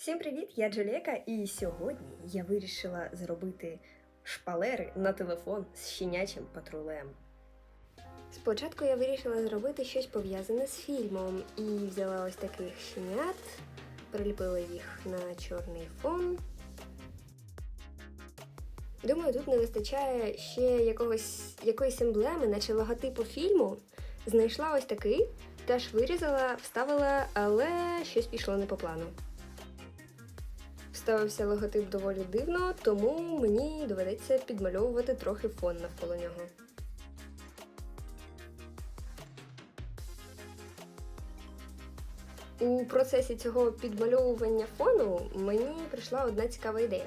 Всім привіт! Я Джолєка, і сьогодні я вирішила зробити шпалери на телефон з щенячим патрулем. Спочатку я вирішила зробити щось пов'язане з фільмом і взяла ось таких щенят, приліпила їх на чорний фон. Думаю, тут не вистачає ще якогось, якоїсь емблеми, наче логотипу фільму. Знайшла ось такий, теж вирізала, вставила, але щось пішло не по плану. Вставився логотип доволі дивно, тому мені доведеться підмальовувати трохи фон навколо нього. У процесі цього підмальовування фону мені прийшла одна цікава ідея.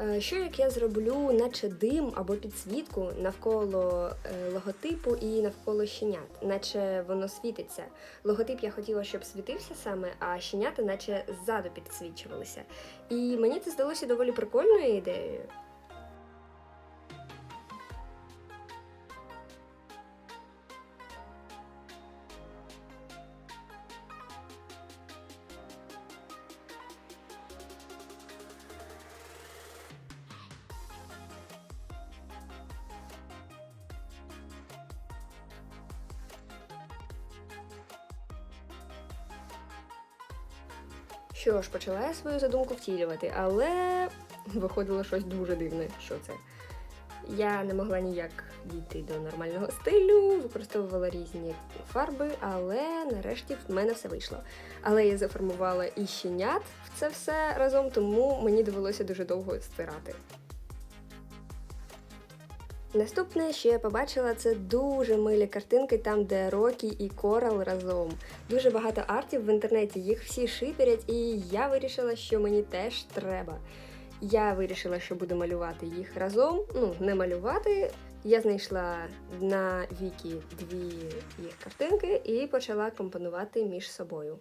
Е, Що як я зроблю, наче дим або підсвітку навколо е, логотипу і навколо щенят, наче воно світиться. Логотип я хотіла, щоб світився саме, а щенята наче ззаду підсвічувалися. І мені це здалося доволі прикольною ідеєю. Що ж, почала я свою задумку втілювати, але виходило щось дуже дивне. Що це? Я не могла ніяк дійти до нормального стилю, використовувала різні фарби, але нарешті в мене все вийшло. Але я заформувала і щенят в це все разом, тому мені довелося дуже довго стирати. Наступне, що я побачила, це дуже милі картинки, там, де Рокі і Корал разом. Дуже багато артів в інтернеті, їх всі шиперять, і я вирішила, що мені теж треба. Я вирішила, що буду малювати їх разом. Ну, не малювати. Я знайшла на Вікі дві їх картинки і почала компонувати між собою.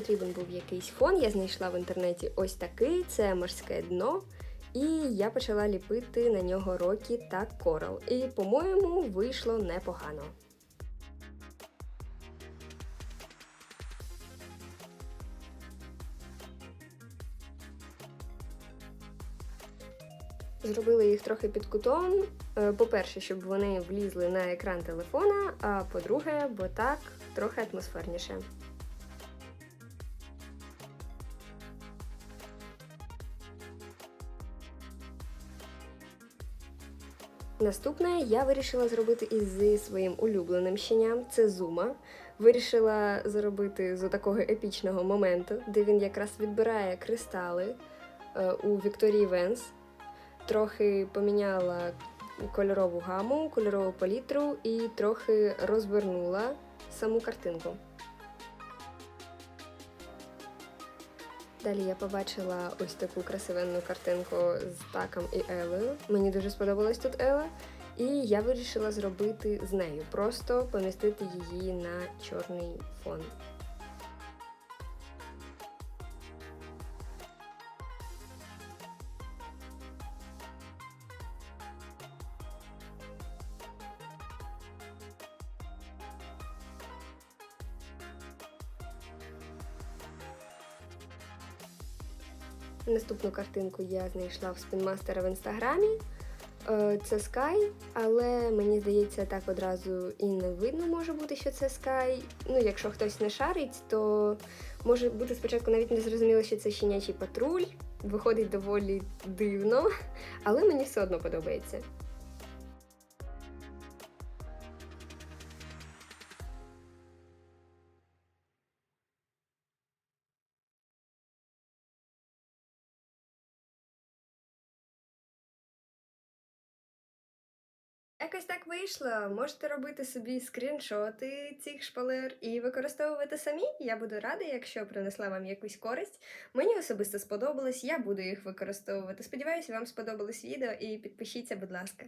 Потрібен був якийсь фон. Я знайшла в інтернеті ось такий: це морське дно. І я почала ліпити на нього Рокі та Корал. І, по-моєму, вийшло непогано. Зробила їх трохи під кутом. Е, По-перше, щоб вони влізли на екран телефона, а по-друге, бо так трохи атмосферніше. Наступне я вирішила зробити із своїм улюбленим щеням це зума. Вирішила зробити з такого епічного моменту, де він якраз відбирає кристали е, у Вікторії Венс. Трохи поміняла кольорову гаму, кольорову палітру і трохи розвернула саму картинку. Далі я побачила ось таку красивенну картинку з Таком і Елею. Мені дуже сподобалась тут Ела. І я вирішила зробити з нею, просто помістити її на чорний фон. Наступну картинку я знайшла в спінмастера в інстаграмі. Е, Це Sky, але мені здається, так одразу і не видно може бути, що це Sky. Ну, якщо хтось не шарить, то може бути спочатку навіть не зрозуміло, що це щенячий патруль. Виходить доволі дивно, але мені все одно подобається. Якось так вийшло. Можете робити собі скріншоти цих шпалер і використовувати самі. Я буду рада, якщо принесла вам якусь користь. Мені особисто сподобалось, я буду їх використовувати. Сподіваюся, вам сподобалось відео і підпишіться, будь ласка.